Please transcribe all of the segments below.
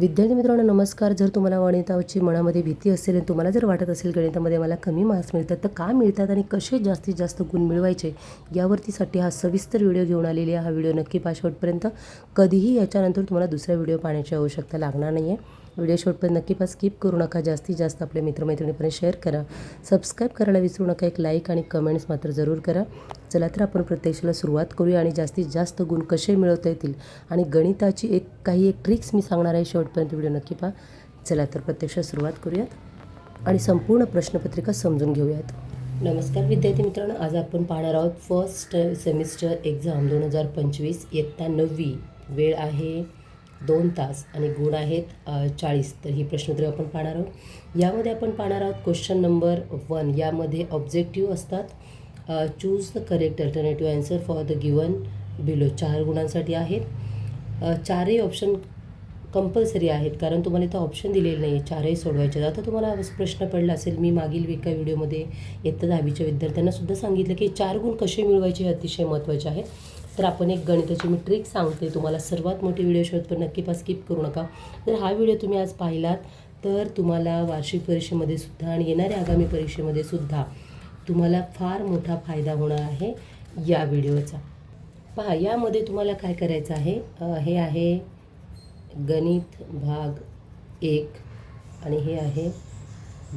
विद्यार्थी मित्रांनो नमस्कार. जर तुम्हाला गणिताची मनामध्ये भीती असेल आणि तुम्हाला जर वाटत असेल गणितामध्ये मला कमी मार्क्स मिळतात तर का मिळतात आणि कसे जास्तीत जास्त गुण मिळवायचे यावरतीसाठी हा सविस्तर व्हिडिओ घेऊन आलेली आहे. हा व्हिडिओ नक्की पाशवटपर्यंत कधीही याच्यानंतर तुम्हाला दुसरा व्हिडिओ पाहण्याची आवश्यकता लागणार नाही आहे व्हिडिओ शेवटपर्यंत नक्की पहा. स्किप करू नका. जास्तीत जास्त आपल्या मित्रमैत्रिणीपर्यंत शेअर करा. सबस्क्राईब करायला विसरू नका. एक लाईक आणि कमेंट्स मात्र जरूर करा. चला तर आपण प्रत्यक्षाला सुरुवात करूया आणि जास्तीत जास्त गुण कसे मिळवता येतील आणि गणिताची एक काही एक ट्रिक्स मी सांगणार आहे शेवटपर्यंत व्हिडिओ नक्की पहा. चला तर प्रत्यक्षात सुरुवात करूयात आणि संपूर्ण प्रश्नपत्रिका समजून घेऊयात. नमस्कार विद्यार्थी मित्रांनो. आज आपण पाहणार आहोत फर्स्ट सेमिस्टर एक्झाम दोन हजार पंचवीस इयत्ता नववी वेळ आहे दोन तास आणि गुण आहेत चाळीस. तर ही प्रश्नोत्तरे आपण पाहणार आहोत. यामध्ये आपण पाहणार आहोत क्वेश्चन नंबर वन यामध्ये ऑब्जेक्टिव्ह असतात. Choose the correct alternative answer for the given below चार गुणांसाठी आहेत. चारही ऑप्शन कंपल्सरी आहेत कारण तुम्हाला इथं ऑप्शन दिलेले नाही आहे चारही सोडवायचे आहेत. आता तुम्हाला प्रश्न पडला असेल मी मागील एका व्हिडिओमध्ये इयत्ता दहावीच्या विद्यार्थ्यांना सुद्धा सांगितलं की चार गुण कसे मिळवायचे हे अतिशय महत्त्वाचे आहे. तर आपण एक गणिताची मी ट्रिक सांगते. तुम्हाला सर्वात मोठी व्हिडिओ शोधपर नक्की पा स्किप करू नका. जर हा व्हिडिओ तुम्ही आज पाहिलात तर तुम्हाला वार्षिक परीक्षेमध्ये सुद्धा आणि येणाऱ्या आगामी परीक्षेमध्ये सुद्धा तुम्हाला फार मोठा फायदा होणार आहे या व्हिडिओचा पहा यामध्ये तुम्हाला काय करायचं आहे? हे आहे गणित भाग एक आणि हे आहे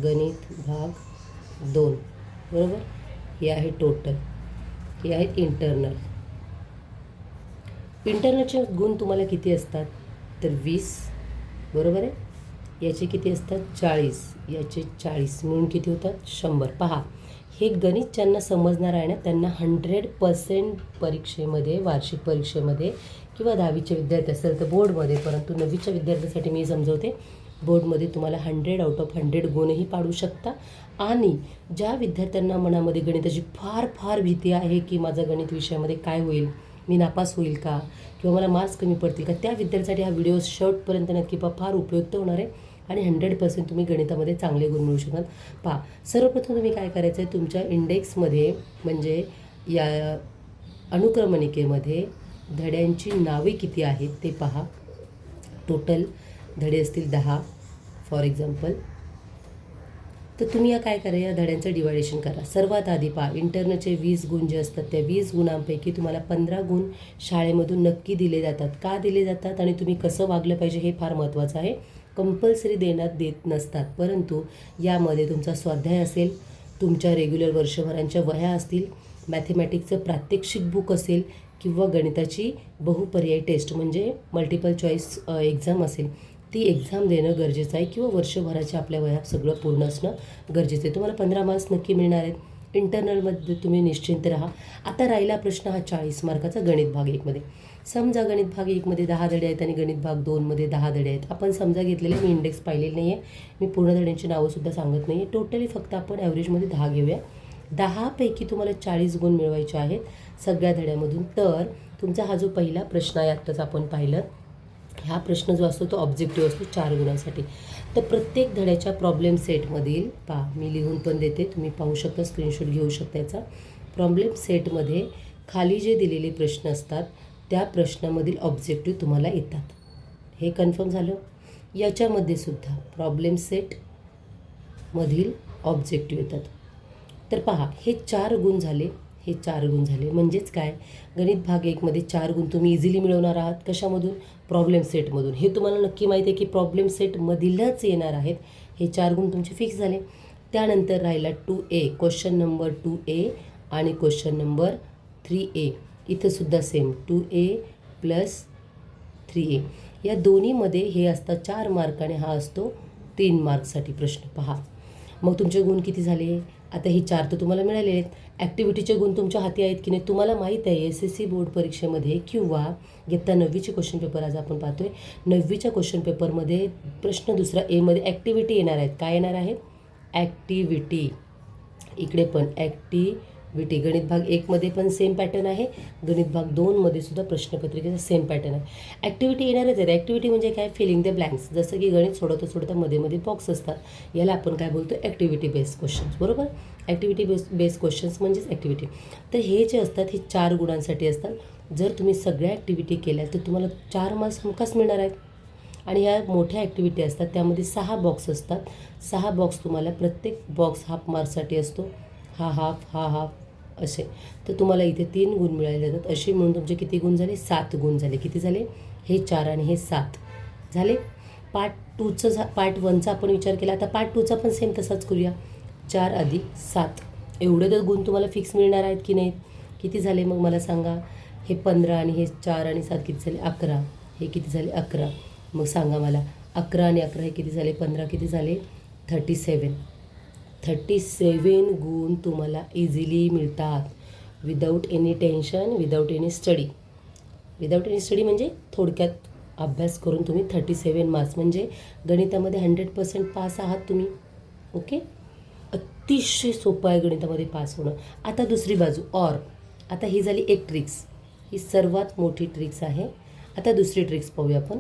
गणित भाग दोन. बरोबर? हे आहे टोटल हे आहे इंटरनल इंटरनेटचे गुण तुम्हाला किती असतात? तर वीस बरोबर आहे? याचे किती असतात? चाळीस. याचे चाळीस मिळून किती होतात? शंभर. पहा हे गणित ज्यांना समजणार आहे ना त्यांना हंड्रेड पर्सेंट परीक्षेमध्ये वार्षिक परीक्षेमध्ये किंवा दहावीचे विद्यार्थी असेल तर बोर्डमध्ये परंतु नववीच्या विद्यार्थ्यासाठी मी समजवते. बोर्डमध्ये तुम्हाला हंड्रेड आउट ऑफ हंड्रेड गुणही पाडू शकता. आणि ज्या विद्यार्थ्यांना मनामध्ये गणिताची फार फार भीती आहे की माझा गणित विषयामध्ये काय होईल मी नापास होईल का? किंवा मला मार्क्स कमी पडतील का? त्या विद्यार्थ्यासाठी हा व्हिडिओ शेवटपर्यंत नक्की पहा फार उपयुक्त होणार आहे. आणि हंड्रेड पर्सेंट तुम्ही गणितामध्ये चांगले गुण मिळू शकाल पहा सर्वप्रथम तुम्ही काय करायचं आहे तुमच्या इंडेक्समध्ये म्हणजे या अनुक्रमणिकेमध्ये धड्यांची नावे किती आहेत ते पहा. टोटल धडे असतील दहा फॉर एक्झाम्पल. तर तुम्ही या काय करा या धड्यांचं डिवायडेशन करा. सर्वात आधी पहा इंटरनलचे वीस गुण जे असतात त्या वीस गुणांपैकी तुम्हाला पंधरा गुण शाळेमधून नक्की दिले जातात. का दिले जातात आणि तुम्ही कसं वागलं पाहिजे हे फार महत्त्वाचं आहे. कंपल्सरी देण्यात देत नसतात. परंतु यामध्ये तुमचा स्वाध्याय असेल तुमच्या रेग्युलर वर्षभरांच्या वह्या असतील मॅथेमॅटिक्सचं प्रात्यक्षिक बुक असेल किंवा गणिताची बहुपर्यायी टेस्ट म्हणजे मल्टिपल चॉईस एक्झाम असेल. ती एक्झाम देणं गरजेचं आहे किंवा वर्षभराच्या आपल्या वयात सगळं पूर्ण असणं गरजेचं आहे. तुम्हाला पंधरा मार्क्स नक्की मिळणार आहेत. इंटरनलमध्ये तुम्ही निश्चिंत राहा. आता राहिला प्रश्न हा चाळीस मार्काचा गणित भाग एकमध्ये समजा गणित भाग एकमध्ये दहा धडे आहेत आणि गणित भाग दोनमध्ये दहा धडे आहेत. आपण समजा घेतलेले मी इंडेक्स पाहिलेले नाही आहे मी पूर्ण धड्यांची नावंसुद्धा सांगत नाही आहे टोटली फक्त आपण ॲव्हरेजमध्ये दहा घेऊया. दहापैकी तुम्हाला चाळीस गुण मिळवायचे आहेत सगळ्या धड्यामधून. तर तुमचा हा जो पहिला प्रश्न आहे आत्ताच आपण पाहिलं. हा प्रश्न जो असतो तो ऑब्जेक्टिव्ह असतो चार गुणांसाठी. तर प्रत्येक धड्याच्या प्रॉब्लेम सेटमधील पहा मी लिहून पण देते तुम्ही पाहू शकता स्क्रीनशॉट घेऊ शकता याचा. प्रॉब्लेम सेटमध्ये खाली जे दिलेले प्रश्न असतात त्या प्रश्नामधील ऑब्जेक्टिव्ह तुम्हाला येतात. हे कन्फर्म झालं? याच्यामध्ये सुद्धा प्रॉब्लेम सेटमधील ऑब्जेक्टिव्ह येतात. तर पहा हे चार गुण झाले. हे चार गुण झाले. म्हणजेच काय? गणित भाग एकमध्ये चार गुण तुम्ही इझिली मिळवणार आहात. कशामधून? प्रॉब्लेम सेटमधून हे तुम्हाला नक्की माहिती आहे की प्रॉब्लेम सेटमधीलच येणार आहेत. हे चार गुण तुमचे फिक्स झाले. त्यानंतर राहिला two A question number two A आणि question number three A इथंसुद्धा same two A plus three A या दोन्हीमध्ये हे असतात चार मार्क आणि हा असतो तीन मार्कसाठी प्रश्न. पहा. मग तुमचे गुण किती झाले? आता ही चार तर तुम्हाला मिळाले आहेत. ॲक्टिव्हिटीचे गुण तुमच्या हाती आहेत की नाही तुम्हाला माहीत आहे एस एस सी बोर्ड परीक्षेमध्ये किंवा इयत्ता नववीचे क्वेश्चन पेपर आज आपण पाहतोय. नववीच्या क्वेश्चन पेपरमध्ये प्रश्न दुसरा एमध्ये ॲक्टिव्हिटी येणार आहेत. काय येणार आहेत ॲक्टिव्हिटी इकडे पण विटी गणित भाग एकमध्ये पण सेम पॅटर्न आहे. गणित भाग दोनमध्ये सुद्धा प्रश्नपत्रिकेचा सेम पॅटर्न आहे. ॲक्टिव्हिटी येणारच आहे. ॲक्टिव्हिटी म्हणजे काय? फिलिंग द ब्लँक्स जसं की गणित सोडवता सोडवता मध्ये मध्ये बॉक्स असतात. याला आपण काय बोलतो? ॲक्टिव्हिटी बेस्ड क्वेश्चन्स बरोबर? ॲक्टिव्हिटी बेस बेस्ड क्वेश्चन्स म्हणजेच ॲक्टिव्हिटी तर हे जे असतात हे चार गुणांसाठी असतात. जर तुम्ही सगळ्या ॲक्टिव्हिटी केल्या तर तुम्हाला चार मार्क्स हमखास मिळणार आहेत. आणि ह्या मोठ्या ॲक्टिव्हिटी असतात त्यामध्ये सहा बॉक्स असतात. सहा बॉक्स तुम्हाला प्रत्येक बॉक्स हाफ मार्क्ससाठी असतो. हा हाफ हा हाफ असे. तर तुम्हाला इथे तीन गुण मिळाले जातात असे म्हणून तुमचे किती गुण झाले? सात गुण झाले. किती झाले? हे चार आणि हे सात. झाले? पार्ट टूचं झा पार्ट वनचा आपण विचार केला. आता पार्ट टूचा पण सेम तसाच करूया. चार अधिक सात. एवढे तर गुण तुम्हाला फिक्स मिळणार आहेत की नाहीत? किती झाले मग मला सांगा. हे पंधरा आणि हे चार आणि सात किती झाले? अकरा. हे किती झाले? अकरा. मग सांगा मला. अकरा आणि अकरा हे किती झाले? पंधरा किती झाले? थर्टी सेवन थर्टी सेवन गुण तुम्हाला इझिली मिळतात. Without any tension without any study without any study म्हणजे थोडक्यात अभ्यास करून तुम्ही थर्टी सेवन मार्क्स म्हणजे गणितामध्ये हंड्रेड पर्सेंट पास आहात तुम्ही. ओके अतिशय सोपं आहे गणितामध्ये पास होणं. आता दुसरी बाजू ऑर आता ही झाली एक ट्रिक्स ही सर्वात मोठी ट्रिक्स आहे. आता दुसरी ट्रिक्स पाहूया आपण.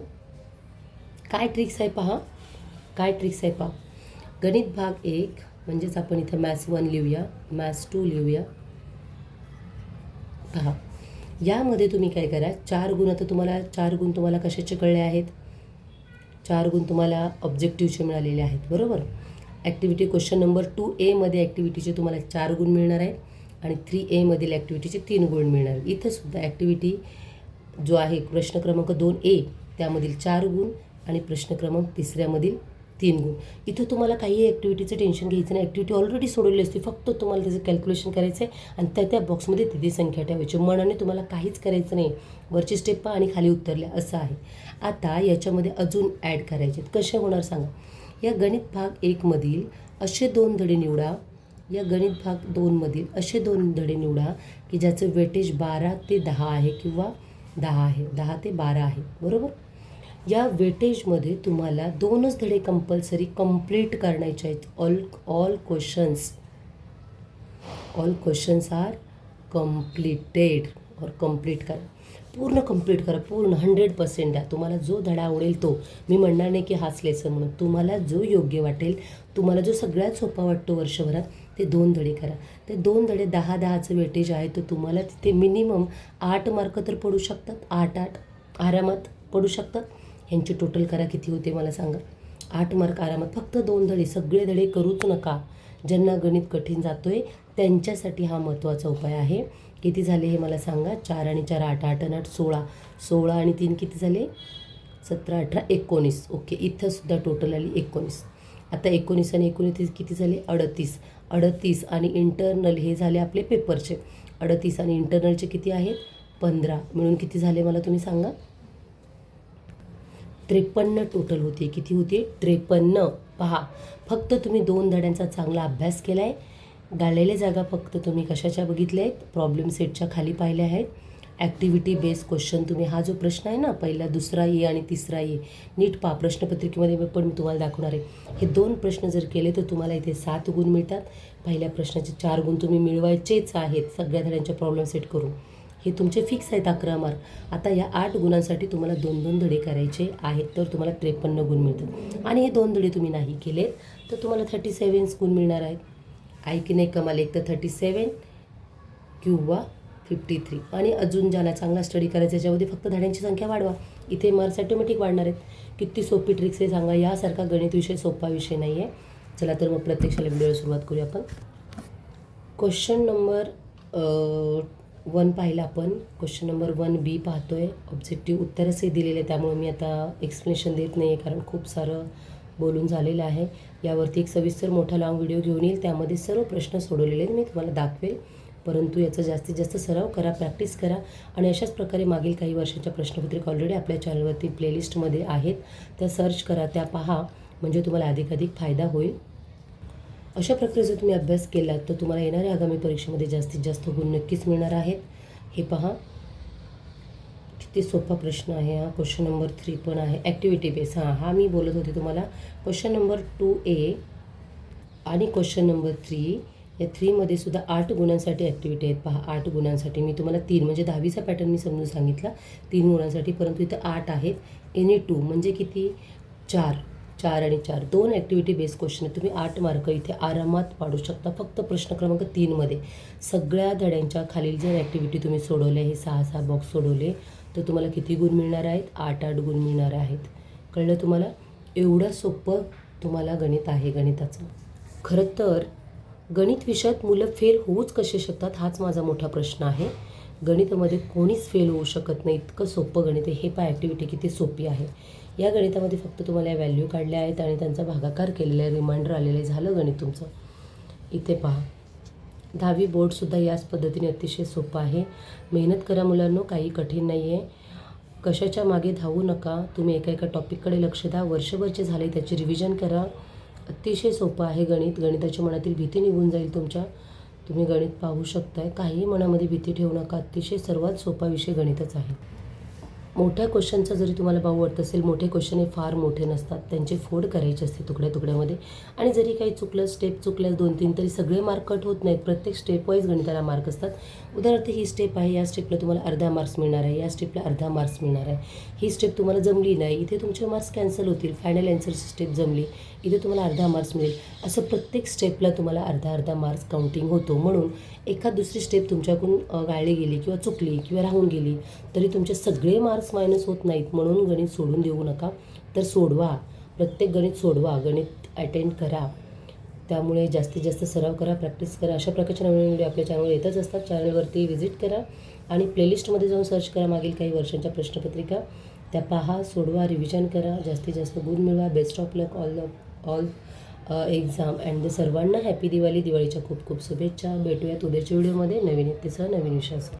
काय ट्रिक्स आहे पहा. काय ट्रिक्स आहे पहा. गणित भाग एक म्हणजेच आपण इथं मॅथ्स वन लिहूया मॅथ्स टू लिहूया. पहा यामध्ये तुम्ही काय करा चार गुण आता तुम्हाला चार गुण तुम्हाला कशाचे कळले आहेत? चार गुण तुम्हाला ऑब्जेक्टिव्हचे मिळालेले आहेत बरोबर? ॲक्टिव्हिटी क्वेश्चन नंबर टू एमध्ये ॲक्टिव्हिटीचे तुम्हाला चार गुण मिळणार आहेत आणि थ्री एमधील ॲक्टिव्हिटीचे तीन गुण मिळणार इथंसुद्धा ॲक्टिव्हिटी जो आहे प्रश्न क्रमांक दोन ए त्यामधील चार गुण आणि प्रश्न क्रमांक तिसऱ्यामधील तीन गुण. इथं तुम्हाला काही ॲक्टिव्हिटीचं टेन्शन घ्यायचं नाही. ॲक्टिव्हिटी ऑलरेडी सोडवली असते. फक्त तुम्हाला त्याचं कॅल्क्युलेशन करायचं आहे आणि त्या त्या बॉक्समध्ये तिथे संख्या ठेवायची. मनाने तुम्हाला काहीच करायचं नाही. वरची स्टेप आणि खाली उतरल्या. असं आहे. आता याच्यामध्ये अजून ॲड करायचे कसे होणार सांगा. या गणित भाग एकमधील असे दोन धडे निवडा. या गणित भाग दोनमधील असे दोन धडे निवडा की ज्याचं वेटेज बारा ते दहा आहे किंवा दहा आहे. दहा ते बारा आहे. बरोबर? या वेटेजमध्ये तुम्हाला दोनच धडे कंपल्सरी कंप्लीट करण्याचे आहेत. All all questions all questions are completed और कंप्लीट करा. पूर्ण कंप्लीट करा. पूर्ण हंड्रेड पर्सेंट द्या. तुम्हाला जो धडा आवडेल तो. मी म्हणणार नाही की हाच लेसन म्हणून. तुम्हाला जो योग्य वाटेल तुम्हाला जो सगळ्यात सोपा वाटतो वर्षभरात ते दोन धडे करा. ते दोन धडे दहा दहाचं वेटेज आहे तर तुम्हाला तिथे मिनिमम आठ मार्क तर पडू शकतात. आठ आठ आरामात पडू शकतात. ह्यांची टोटल करा किती होते मला सांगा. आठ मार्क आरामात फक्त दोन धडे सगळे धडे करूच नका. ज्यांना गणित कठीण जातो आहे त्यांच्यासाठी हा महत्त्वाचा उपाय आहे. किती झाले हे मला सांगा. चार आणि चार आठ आठ आणि आठ सोळा. सोळा आणि तीन किती झाले? सतरा अठरा एकोणीस. ओके इथंसुद्धा टोटल आली एकोणीस. आता एकोणीस आणि एकोणीस किती झाले? अडतीस. अडतीस आणि इंटरनल हे झाले आपले पेपरचे अडतीस आणि इंटरनलचे किती आहेत? पंधरा. मिळून किती झाले मला तुम्ही सांगा? त्रेपन्न टोटल होते किती होते त्रेपन्न. पहा फक्त तुम्ही दोन धड्यांचा चांगला अभ्यास केला आहे गाळलेल्या जागा फक्त तुम्ही कशाच्या बघितल्या आहेत? प्रॉब्लेम सेटच्या खाली पाहिल्या आहेत. ॲक्टिव्हिटी बेस्ड क्वेश्चन तुम्ही हा जो प्रश्न आहे ना पहिला दुसरा ये आणि तिसरा ये. नीट पहा प्रश्नपत्रिकेमध्ये पण मी तुम्हाला दाखवणार आहे. हे दोन प्रश्न जर केले तर तुम्हाला इथे सात गुण मिळतात. पहिल्या प्रश्नाचे चार गुण तुम्ही मिळवायचेच आहेत. सगळ्या धड्यांच्या प्रॉब्लेम सेट करून. हे तुमचे फिक्स आहेत अकरा मार्क आता या आठ गुणांसाठी तुम्हाला दोन दोन धडे करायचे आहेत तर तुम्हाला त्रेपन्न गुण मिळतात. आणि हे दोन धडे तुम्ही नाही केलेत तर तुम्हाला थर्टी सेवन्स गुण मिळणार आहेत. आहे की नाही कमाल एक तर थर्टी सेवन किंवा फिफ्टी थ्री आणि अजून ज्याला चांगला स्टडी करायचा याच्यामध्ये फक्त धड्यांची संख्या वाढवा. इथे मार्क्स ऑटोमॅटिक वाढणार आहेत. किती सोपी ट्रिक्स आहे सांगा यासारखा गणित विषय सोपा विषय नाही आहे चला तर मग प्रत्यक्षाला व्हिडिओला सुरुवात करूया आपण. क्वेश्चन नंबर वन पाहिला आपण क्वेश्चन नंबर वन बी पाहतो आहे ऑब्जेक्टिव्ह उत्तरच हे दिलेलं आहे त्यामुळे मी आता एक्सप्लेनेशन देत नाही आहे कारण खूप सारं बोलून झालेलं आहे. यावरती एक सविस्तर मोठा लाँग व्हिडिओ घेऊन येईल त्यामध्ये सर्व प्रश्न सोडवलेले आहेत मी तुम्हाला दाखवेल. परंतु याचा जास्तीत जास्त सराव करा प्रॅक्टिस करा आणि अशाच प्रकारे मागील काही वर्षाच्या प्रश्नपत्रिका ऑलरेडी आपल्या चॅनलवरती प्लेलिस्टमध्ये आहेत. त्या सर्च करा त्या पहा म्हणजे तुम्हाला अधिकाधिक फायदा होईल. अशा प्रकारे जर तुम्ही अभ्यास केलात तर तुम्हाला येणाऱ्या आगामी परीक्षेमध्ये जास्तीत जास्त गुण नक्कीच मिळणार आहेत. हे पहा. किती सोपा प्रश्न आहे हा. क्वेश्चन नंबर थ्री पण आहे. ॲक्टिव्हिटी बेस हां हा मी बोलत होते तुम्हाला. क्वेश्चन नंबर टू ए आणि क्वेश्चन नंबर थ्री या थ्रीमध्ये सुद्धा आठ गुणांसाठी ॲक्टिव्हिटी आहेत. पहा आठ गुणांसाठी. मी तुम्हाला तीन म्हणजे दहावीचा पॅटर्न मी समजून सांगितला. तीन गुणांसाठी परंतु इथं आठ आहेत. एनी टू म्हणजे किती? चार. चार आणि चार. दोन ॲक्टिव्हिटी बेस्ड क्वेश्चन आहे तुम्ही आठ मार्क इथे आरामात पाडू शकता. फक्त प्रश्न क्रमांक तीनमध्ये सगळ्या धड्यांच्या खालील जर ॲक्टिव्हिटी तुम्ही सोडवल्या हे सहा सहा बॉक्स सोडवले तर तुम्हाला किती गुण मिळणार आहेत? आठ आठ गुण मिळणार आहेत. कळलं तुम्हाला? एवढं सोपं तुम्हाला गणित आहे गणिताचं. खरं तर गणित विषयात मुलं फेल होऊच कसे शकतात? हाच माझा मोठा प्रश्न आहे. गणितामध्ये कोणीच फेल होऊ शकत नाही. इतकं सोपं गणित आहे. हे पाय ॲक्टिव्हिटी किती सोपी आहे. या गणितामध्ये फक्त तुम्हाला या व्हॅल्यू काढल्या आहेत आणि त्यांचा भागाकार केलेला आहे. रिमाइंडर आलेलं आहे. झालं गणित तुमचं. इथे पहा. दहावी बोर्डसुद्धा याच पद्धतीने अतिशय सोपं आहे. मेहनत करा मुलांनो. काही कठीण नाही आहे कशाच्या मागे धावू नका. तुम्ही एका एका टॉपिककडे लक्ष द्या. वर्षभरचे झाले त्याचे रिव्हिजन करा. अतिशय सोपं आहे गणित. गणिताच्या मनातील भीती निघून जाईल तुमच्या. तुम्ही गणित पाहू शकताय. काहीही मनामध्ये भीती ठेवू नका. अतिशय सर्वात सोपा विषय गणितच आहे. मोठ्या क्वेश्चनचा जरी तुम्हाला भाऊ वाटत असेल मोठे क्वेश्चन हे फार मोठे नसतात. त्यांचे फोड करायचे असते तुकड्या तुकड्यामध्ये. आणि जरी काही चुकलं स्टेप चुकल्यास दोन तीन तरी सगळे मार्क कट होत नाहीत. प्रत्येक स्टेप वाईज गणिताला मार्क असतात. उदाहरणार्थ ही स्टेप आहे या स्टेपला तुम्हाला अर्धा मार्क्स मिळणार आहे या स्टेपला अर्धा मार्क्स मिळणार आहे. ही स्टेप तुम्हाला जमली नाही इथे तुमचे मार्क्स कॅन्सल होतील. फायनल अँसरची स्टेप जमली इथे तुम्हाला अर्धा मार्क्स मिळेल. असं प्रत्येक स्टेपला तुम्हाला अर्धा अर्धा मार्क्स काउंटिंग होतो. म्हणून एखाद दुसरी स्टेप तुमच्याकडून गाळली गेली किंवा चुकली किंवा राहून गेली तरी तुमचे सगळे मार्क्स मायनस होत नाहीत म्हणून गणित सोडून देऊ नका. तर सोडवा. प्रत्येक गणित सोडवा. गणित अटेंड करा. त्यामुळे जास्तीत जास्त सराव करा प्रॅक्टिस करा. अशा प्रकारचे नवीन व्हिडिओ आपल्या चॅनलवर येतच असतात. चॅनलवरती व्हिजिट करा आणि प्लेलिस्टमध्ये जाऊन सर्च करा. मागील काही वर्षांच्या प्रश्नपत्रिका. त्या पहा सोडवा रिव्हिजन करा. जास्तीत जास्त गुण मिळवा. Best of luck all all exam and सर्वांना हॅपी दिवाळी. दिवाळीच्या खूप खूप शुभेच्छा. भेटूयात उद्याच्या व्हिडिओमध्ये नवीन युक्तीसह नवीन विषयासह